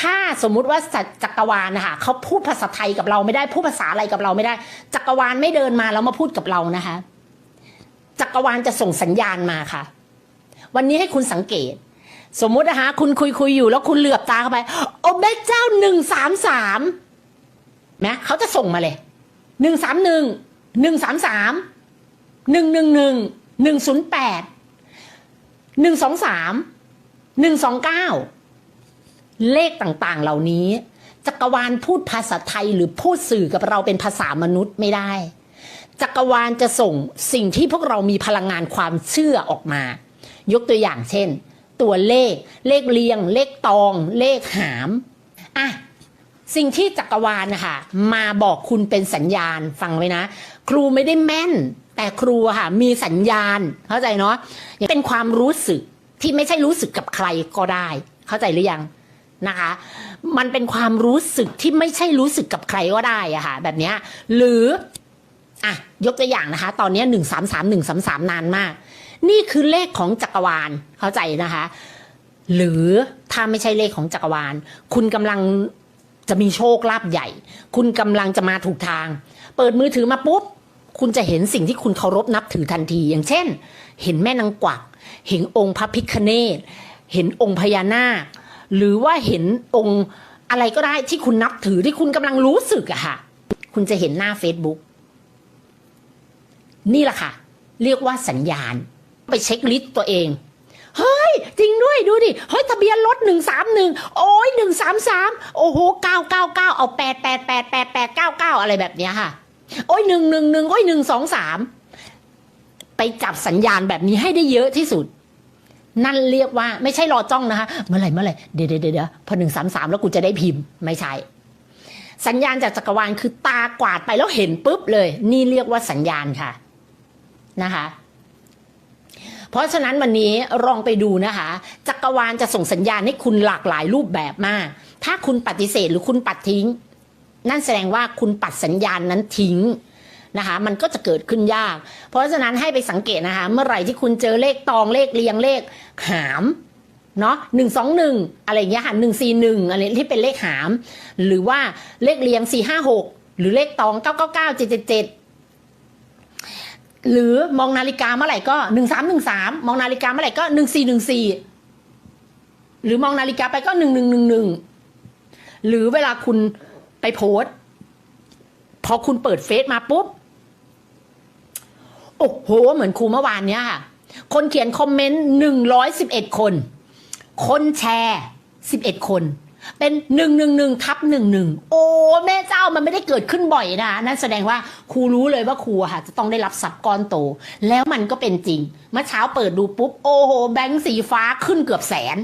ถ้าสมมุติว่าจจักรวาลนะคะเขาพูดภาษาไทยกับเราไม่ได้พูดภาษาอะไรกับเราไม่ได้ จักรวาลไม่เดินมาแล้วมาพูดกับเรานะคะ จักรวาลจะส่งสัญญาณมาค่ะ วันนี้ให้คุณสังเกต สมมุตินะคะคุณคุยคุยอยู่แล้วคุณเหลือบตาเข้าไปโอ้แม่เจ้าหนึ่งสามสามนะเขาจะส่งมาเลยหนึ่งสามหนึ่งหนึ่งสามสามหนึ่งหนึ่งหนึ่งหนึ่งศูนย์แปดหนึ่งสองสามหนึ่งสองเก้า เลขต่างๆ เหล่านี้ จักรวาลพูดภาษาไทยหรือพูดสื่อกับเราเป็นภาษามนุษย์ไม่ได้ จักรวาลจะส่งสิ่งที่พวกเรามีพลังงานความเชื่อออกมา ยกตัวอย่างเช่น ตัวเลข เลขเรียง เลขตอง เลขหามอะสิ่งที่จักรวาลนะคะมาบอกคุณเป็นสัญญาณฟังไว้นะ ครูไม่ได้แม่น แต่ครูค่ะมีสัญญาณเข้าใจเนาะเป็นความรู้สึกที่ไม่ใช่รู้สึกกับใครก็ได้ เข้าใจหรือยัง นะคะ มันเป็นความรู้สึกที่ไม่ใช่รู้สึกกับใครก็ได้อะค่ะ แบบนี้หรืออะยกตัวอย่างนะคะ ตอนนี้หนึ่งสามสามหนึ่งสามสามนานมาก นี่คือเลขของจักรวาลเข้าใจนะคะ หรือถ้าไม่ใช่เลขของจักรวาล คุณกำลังจะมีโชคลาภใหญ่ คุณกำลังจะมาถูกทาง เปิดมือถือมาปุ๊บ คุณจะเห็นสิ่งที่คุณเคารพนับถือทันที อย่างเช่น เห็นแม่นางกวัก เห็นองค์พระพิคเนตเห็นองค์พญานาค หรือว่าเห็นองค์อะไรก็ได้ที่คุณนับถือที่คุณกำลังรู้สึกอะค่ะ คุณจะเห็นหน้า Facebook นี่แหละค่ะ เรียกว่าสัญญาณ ไปเช็คลิสต์ตัวเองเฮ้ย จริงด้วยดูดิเฮ้ยทะเบียนรถหนึ่งสามหนึ่งโอ้ยหนึ่งสามสามโอ้โหเก้าเก้าเก้าเอาแปดแปดแปดแปดแปดเก้าเก้าอะไรแบบเนี้ยค่ะ โอ้ยหนึ่งหนึ่งหนึ่งโอ้ยหนึ่งสองสามไปจับสัญญาณแบบนี้ให้ได้เยอะที่สุด นั่นเรียกว่าไม่ใช่รอจ้องนะคะ เมื่อไหร่เมื่อไหร่เดี๋ยวเดี๋ยวเดี๋ยวพอหนึ่งสามสามแล้วกูจะได้พิมพ์ไม่ใช่ สัญญาณจากจักรวาลคือตากวาดไปแล้วเห็นปุ๊บเลย นี่เรียกว่าสัญญาณค่ะนะคะ เพราะฉะนั้นวันนี้ลองไปดูนะคะ จักรวาลจะส่งสัญญาณให้คุณหลากหลายรูปแบบมาก ถ้าคุณปฏิเสธหรือคุณปัดทิ้ง นั่นแสดงว่าคุณปัดสัญญาณนั้นทิ้ง นะคะมันก็จะเกิดขึ้นยาก เพราะฉะนั้นให้ไปสังเกตนะคะเมื่อไหร่ที่คุณเจอเลขตองเลขเรียงเลขหามเนาะหนึ่งสองหนึ่งอะไรอย่างเงี้ยค่ะหนึ่งสี่หนึ่งอะไรที่เป็นเลขหาม หรือว่าเลขเรียงสี่ห้าหกหรือเลขตองเก้าเก้าเก้าเจ็ดเจ็ดเจ็ดหรือมองนาฬิกาเมื่อไหร่ก็หนึ่งสามหนึ่งสามมองนาฬิกาเมื่อไหร่ก็หนึ่งสี่หนึ่งสี่หรือมองนาฬิกาไปก็หนึ่งหนึ่งหนึ่งหนึ่งหรือเวลาคุณไปโพสต์พอคุณเปิดเฟซมาปุ๊บ โอ้โห เหมือนครูเมื่อวานเนี้ยค่ะ คนเขียนคอมเมนต์หนึ่งร้อยสิบเอ็ดคน คนแชร์สิบเอ็ดคน เป็นหนึ่งหนึ่งหนึ่งทับหนึ่งหนึ่งโอ้แม่เจ้ามันไม่ได้เกิดขึ้นบ่อยนะนั่นแสดงว่าครูรู้เลยว่าครูค่ะ จะต้องได้รับทรัพก้อนโต แล้วมันก็เป็นจริง เมื่อเช้าเปิดดูปุ๊บ โอ้โห แบงค์สีฟ้าขึ้นเกือบแสน